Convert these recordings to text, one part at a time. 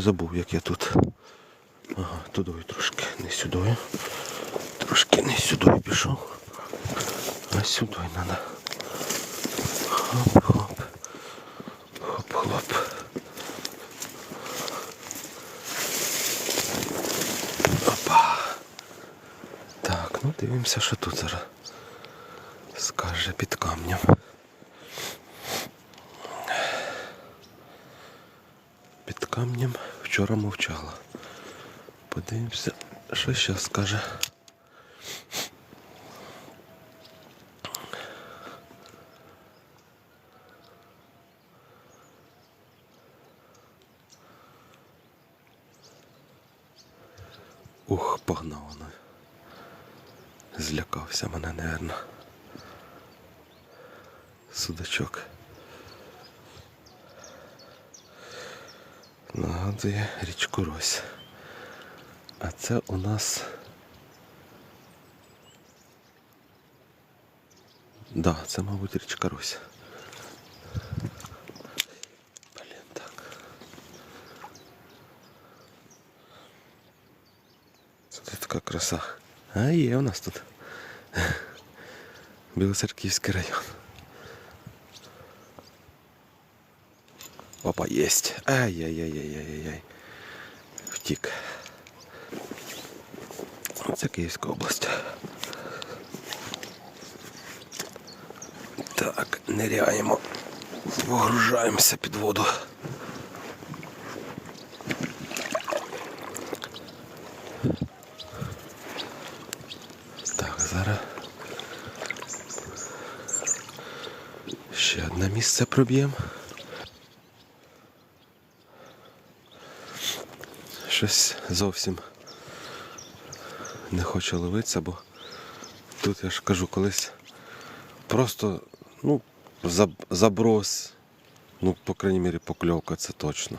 забув, як я тут. Ага, туди трошки, не сюди. Трошки не сюди пішов. А сюди треба. Хоп-хоп. Хоп-хлоп. Опа. Так, ну дивимося, що тут зараз. Скаже під камнем. Під камнем вчора мовчала. Подивимося, що зараз скаже. Ух, погнав вона. Злякався мене, напевно. Судачок. Нагадує річку Рось. А це у нас. Да, це, мабуть, річка Рось. Блін, так. Це тут така краса. А є у нас тут. Білоцерківський район. Опа, есть. Ай-яй-яй-яй-яй-яй. Втік. Це Київська область. Так, ниряємо. Погружаємося під воду. Так, зараз. Ще одне місце проб'ємо. Щось зовсім не хочу ловитися, бо тут я ж кажу колись просто ну, заброс, ну, по крайній мірі, покльовка це точно.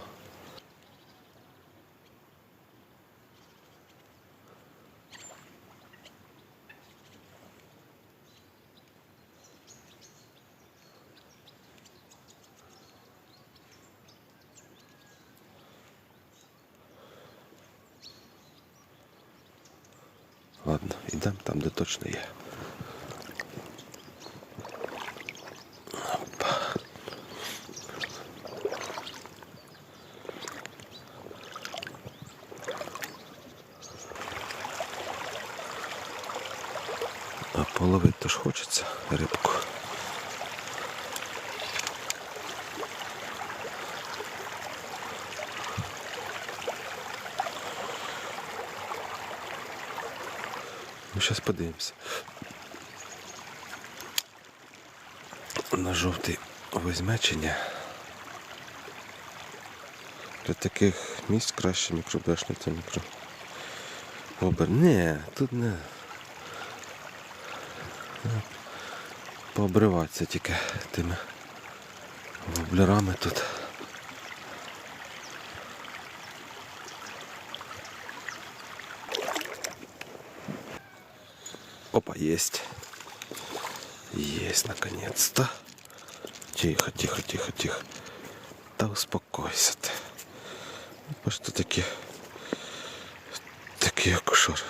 Ладно, йдемо там, де точно є. Опа. А половити то ж хочеться рибку. Ну, зараз подивимося. На жовтий візьме. Для таких місць краще мікробешниця мікро. Обер. Ні, тут не. Пообриватися тільки тими воблерами тут. Опа, есть. Есть, наконец-то. Тихо, тихо, тихо, тихо. Да успокойся ты. Ну, що такі. Такий акушер.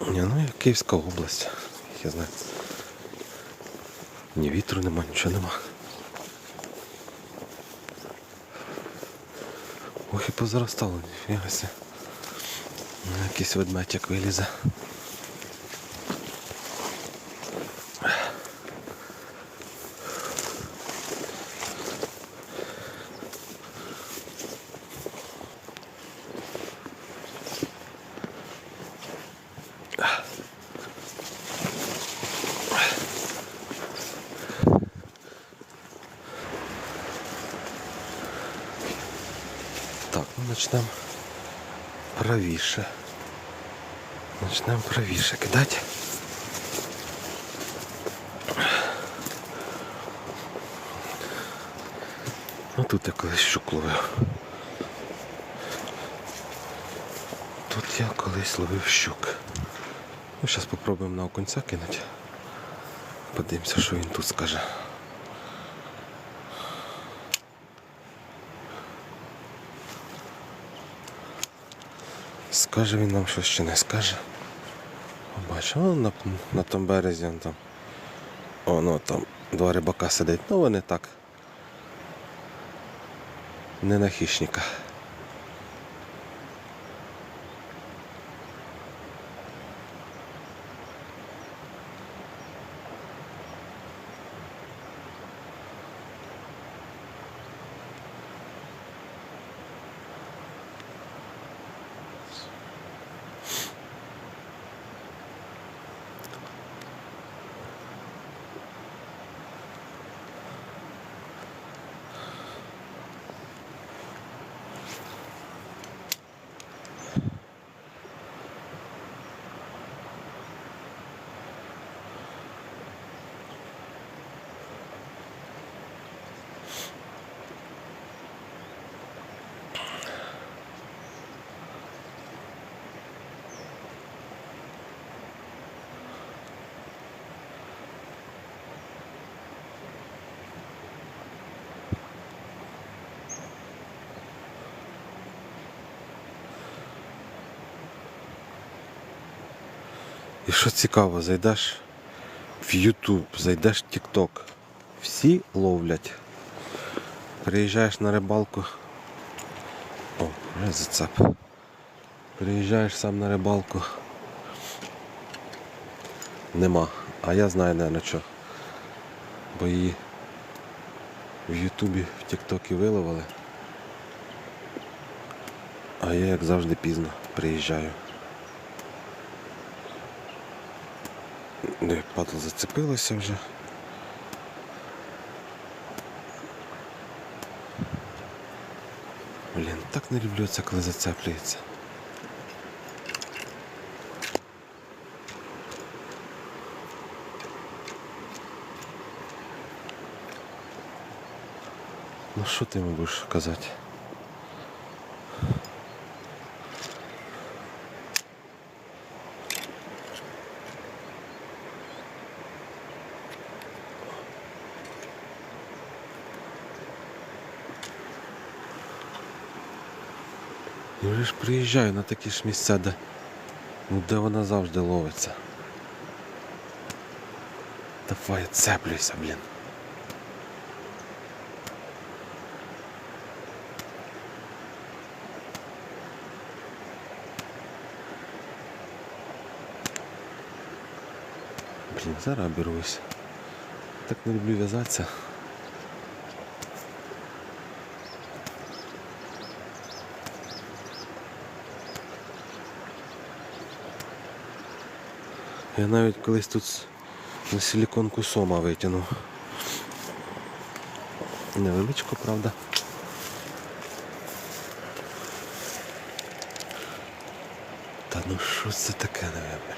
Ні, ну я Київська область. Я знаю. Ні вітру нема, нічого нема. Ох і позаростало, ніфіга ся. Ну, Якийсь ведмедь вилізе. Так, ну почнемо правіше. Почнемо правіше кидати. Ну тут я колись щук ловив. Тут я колись ловив щук. Ну, зараз спробуємо на окунця кинути. Подивимося, що він тут скаже. Скаже він нам щось чи не скаже. Бачу, он на, на тому березі он там. Воно там два рибака сидить. Ну вони так. Не на хищника. І що цікаво, зайдеш в YouTube, зайдеш в TikTok. Всі ловлять. Приїжджаєш на рибалку. О, вже зацеп. Приїжджаєш сам на рибалку. Нема. А я знаю, не на що. Бо її в Ютубі, в Тіктокі виловили. А я як завжди пізно приїжджаю. Де падло зацепилося вже. Блін, так не люблю це, коли зацеплюється. Ну що ти йому будеш казати? Я вже ж приїжджаю на такі ж місця, де, ну, де вона завжди ловиться. Давай цеплюйся, блін. Блін, зараз берусь. Так не люблю в'язатися. Я навіть колись тут на силіконку сома витягнув. Невеличко, правда. Та ну що це таке, не блін?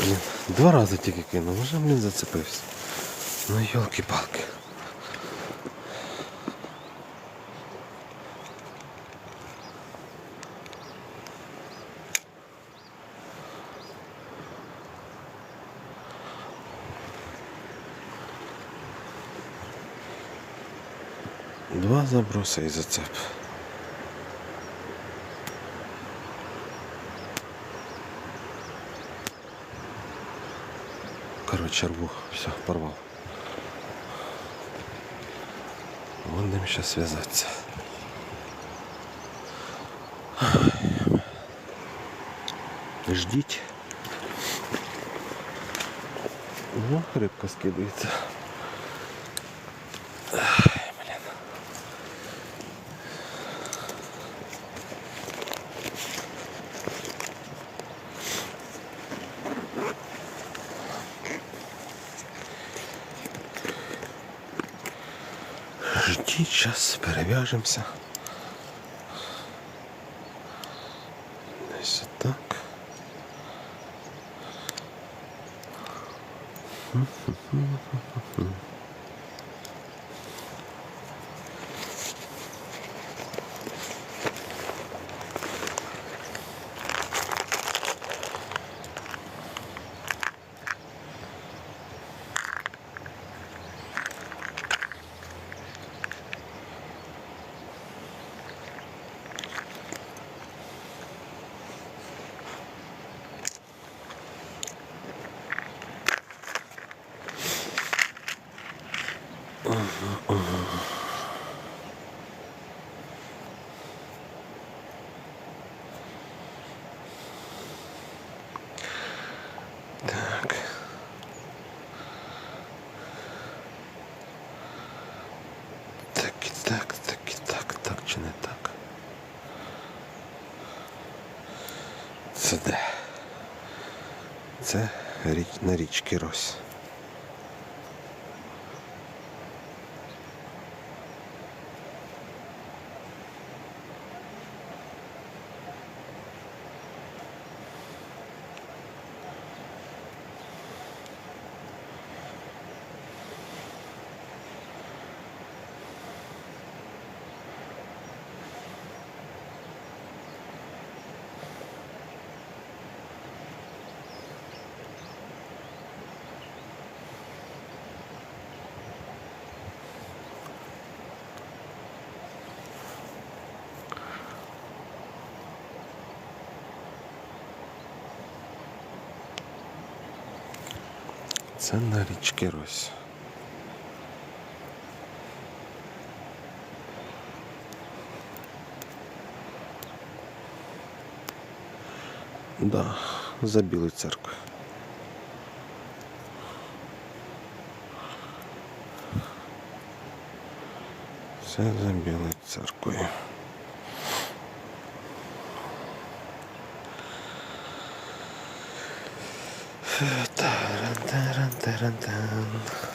Блін, два рази тільки кинув, вже, блін, зацепився. Ну йолки-палки. Два заброси і зацеп. Короче, рву. Все, порвал. Будем сейчас связаться. Ждите. Ну, рыбка скидывается. Зараз перев'яжемося. Десь так. Це де? Це на річці Рось. Це на річці Рось. Да, за Білою церквою. Це за Білою церквою. Таран-таран-таран-тан.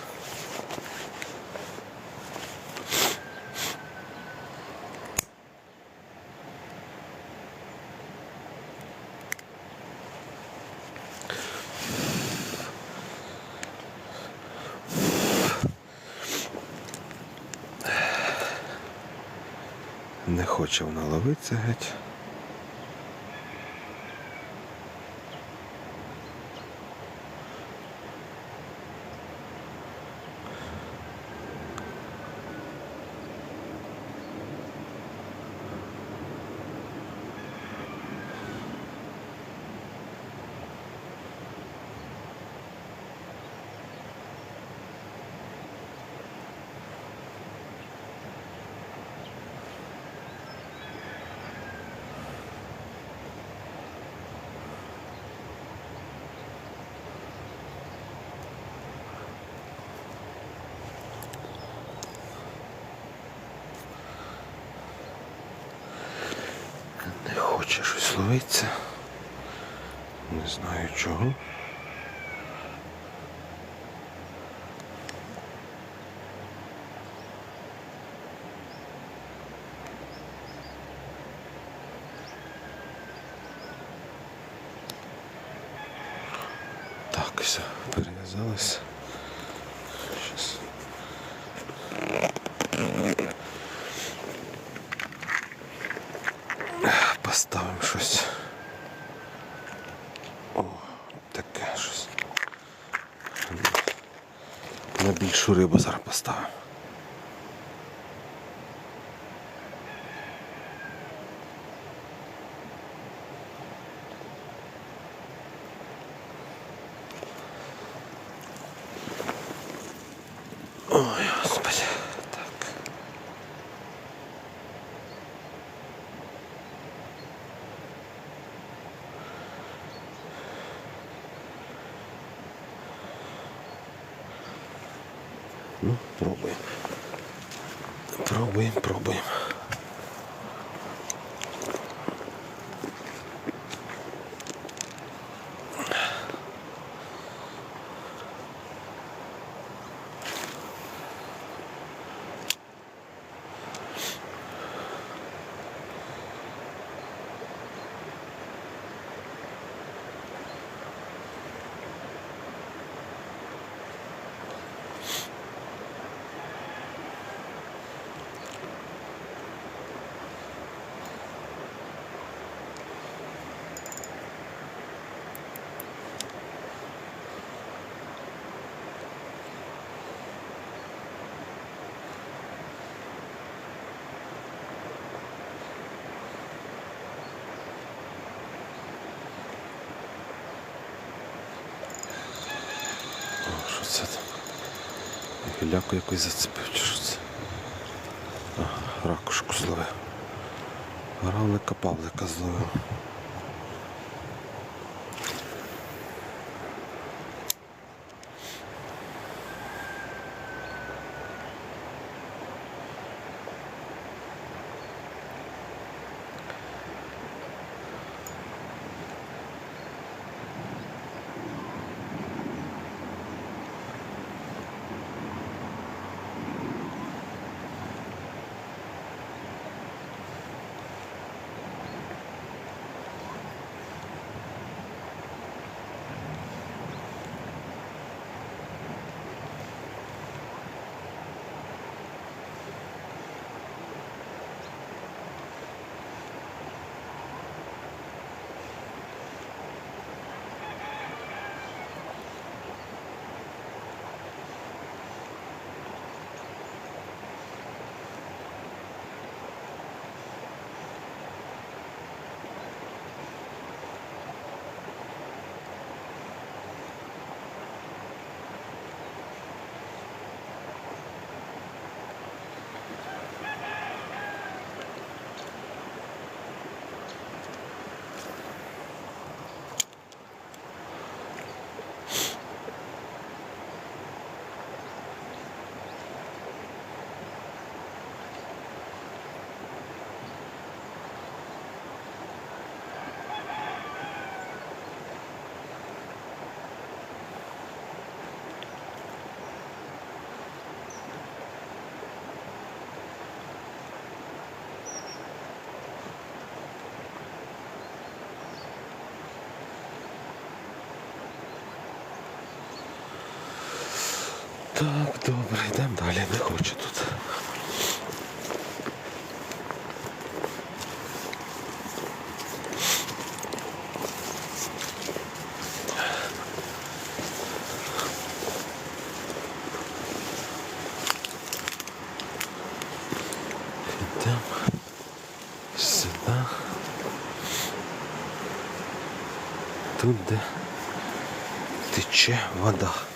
Не хоче вона ловитися геть. Не хоче щось ловиться. Не знаю чого. Так, все, перев'язалось. Щас. Поставимо щось. О, таке щось. На більшу рибу зараз поставимо. Ой, господи. Так. Ну, пробуємо. Пробуємо, пробуємо. О, що це там? Гіляку якось зацепив, чи що це? Ракушку зловив. Равника Павлика зловив. Так, добре, йдемо далі, не хочу тут. Тут де тече вода.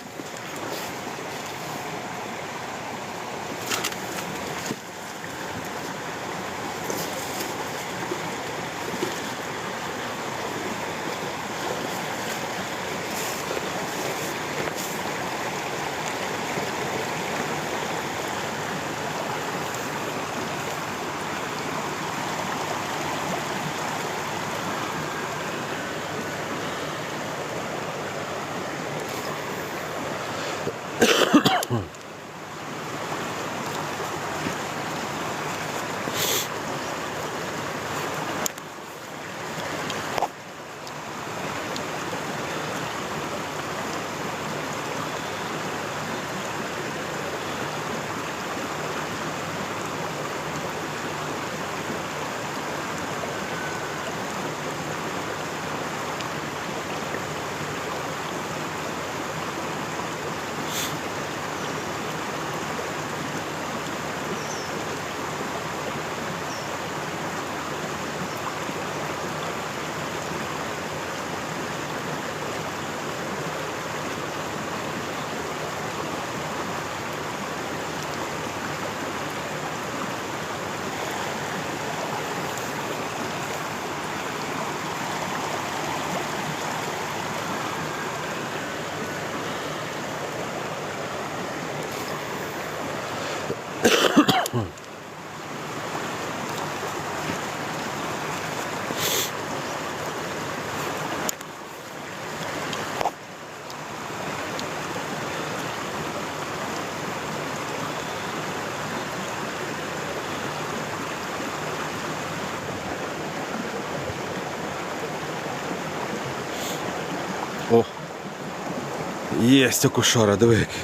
Єсть окушара, диви який.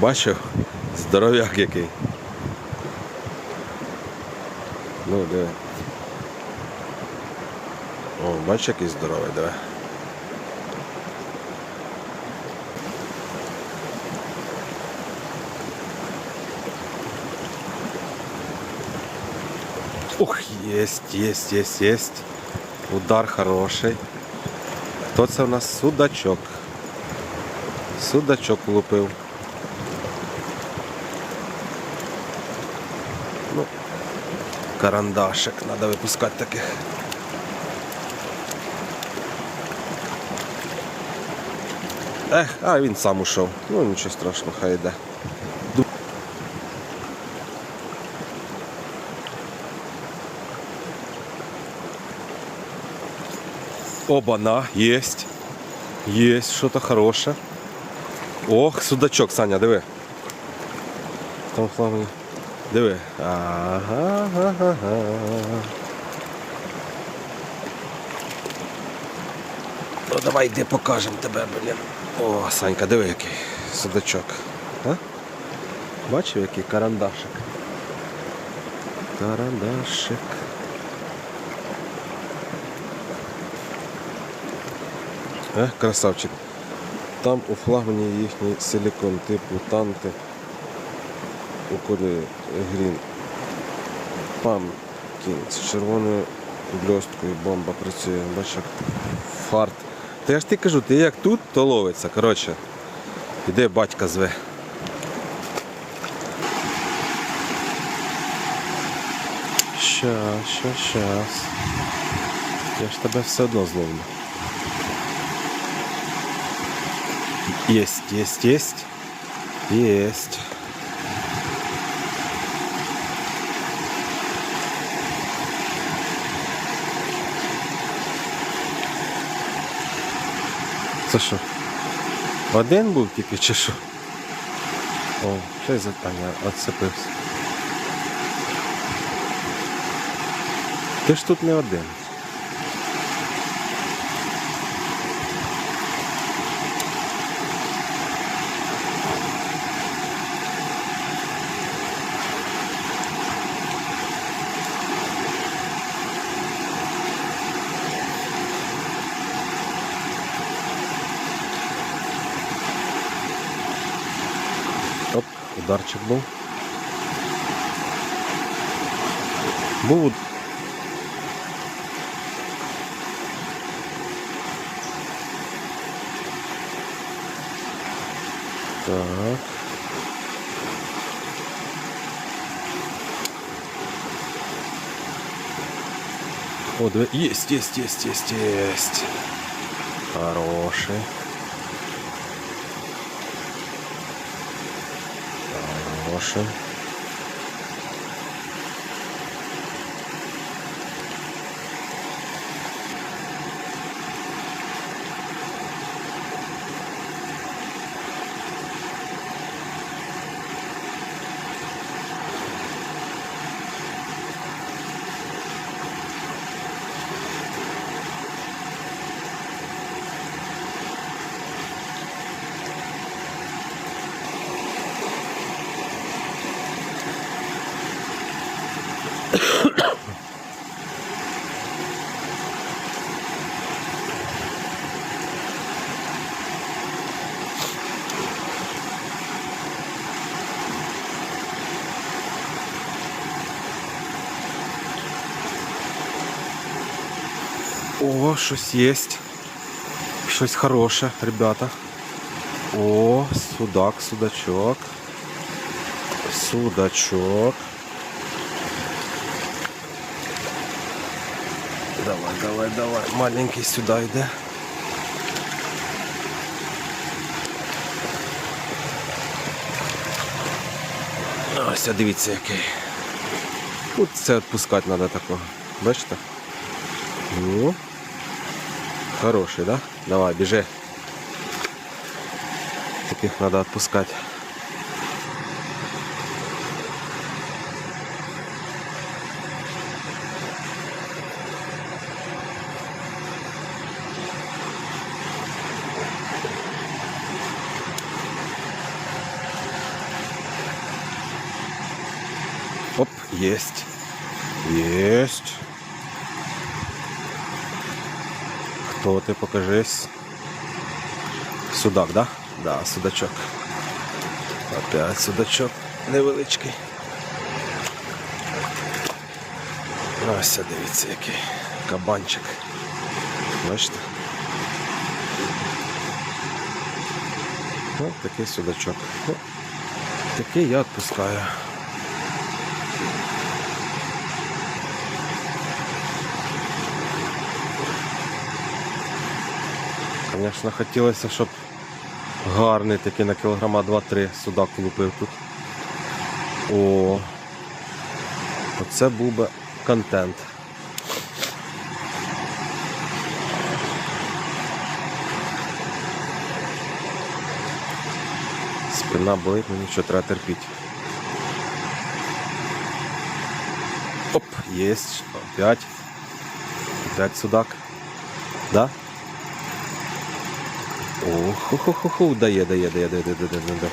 Бачив? Здоров'як який. Ну, диви. О, бачиш, який здоровий, диви. Ух, єсть, єсть, єсть, єсть. Удар хороший. Хто це в нас? Судачок. Судачок лупив. Ну, карандашик, треба випускати таких. Ех, а він сам ушов. Ну нічого страшного, хай йде. Оба-на, есть. Есть что-то хорошее. Ох, судачок, Саня, диви. Там плаває. Диви. Ага, ага, ага. Ну давай йди покажемо тебе, блін. О, Санька, диви який судачок. А? Бачив, який карандашик. Карандашик. Е, красавчик. Там у флагмані їхній силікон типу танти у колі грін. Памкін з червоною бльосткою бомба працює. Бачиш, як фарт. Та я ж ти кажу, ти як тут, то ловиться. Коротше, іде батька зве. Щас, щас, щас. Я ж тебе все одно зловлю. Есть, есть, есть. Есть. Це що? Один був тільки чи що? О, ще й запання, отцепився. Ти ж тут не один. Ударчик був. Був. Так. О, да, есть, есть, есть, есть, есть. Хороший. Прошу. Щось є. Щось хороше, ребята. О, судак, судачок. Судачок. Давай, давай, давай. Маленький сюди йде. Ось, дивіться який. От це відпускати треба такого. Бачите? Ну. Хороший, да? Давай, біжи. Таких треба відпускати. Оп. Есть. Хто ти покажись? Судак, да? Да, судачок. Опять судачок невеличкий. Ось, дивіться, який кабанчик. Бачите? Ось такий судачок. Ну, такий я відпускаю. Звісно, хотілося, щоб гарний такий на кілограма 2-3 судак лупив тут. О, оце був би контент. Спина болить, ну нічого, треба терпіти. Оп, єсть, опять. Опять судак. Да? О, хо-хо-хо-хо, дає, дає, дає, дає, дає, дає, дає.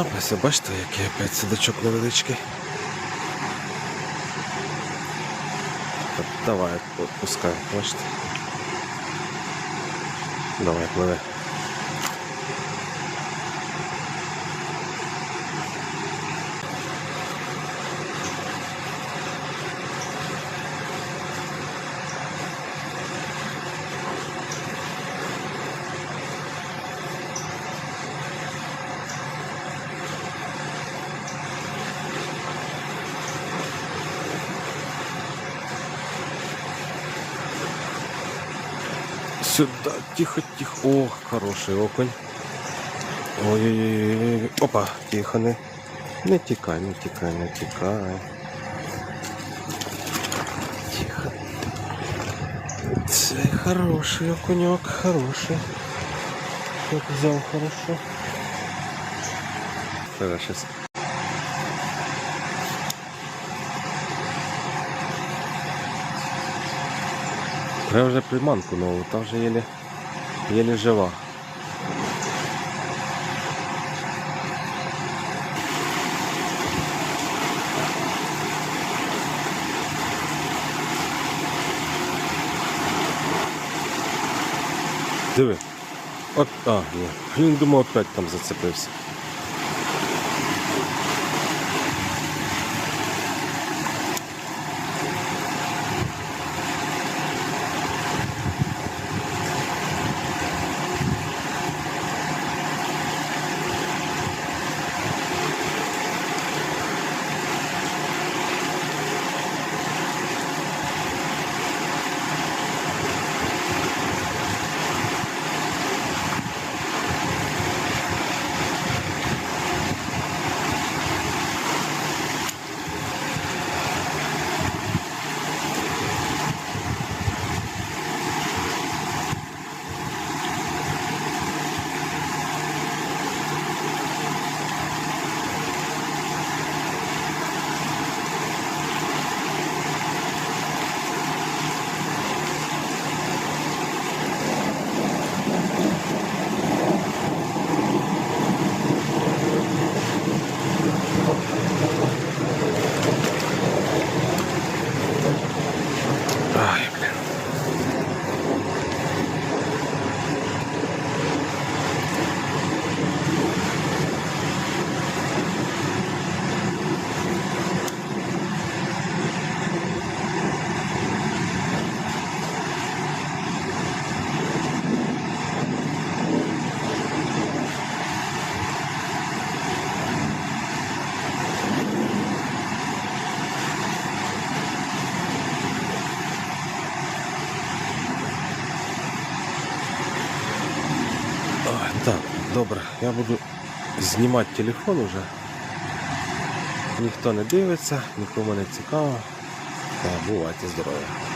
Оп, ось бачите, який опять садочок невеличкий. Давай, отпускай, бачите. Давай, пливе. Сюда, тихо, тихо. Ох, хороший окунь. Ой-ой-ой. Опа, тихо, не. Не тікай, не тікай, не тікай. Тихо. Це хороший окуньок, хороший. Як взяв хорошо. Зараз Треба вже приманку нову, та вже єлі, єлі жива. От, а, ні. Він думав, опять там зацепився. Я буду знімати телефон уже. Ніхто не дивиться, нікому не цікаво. Бувайте здорові.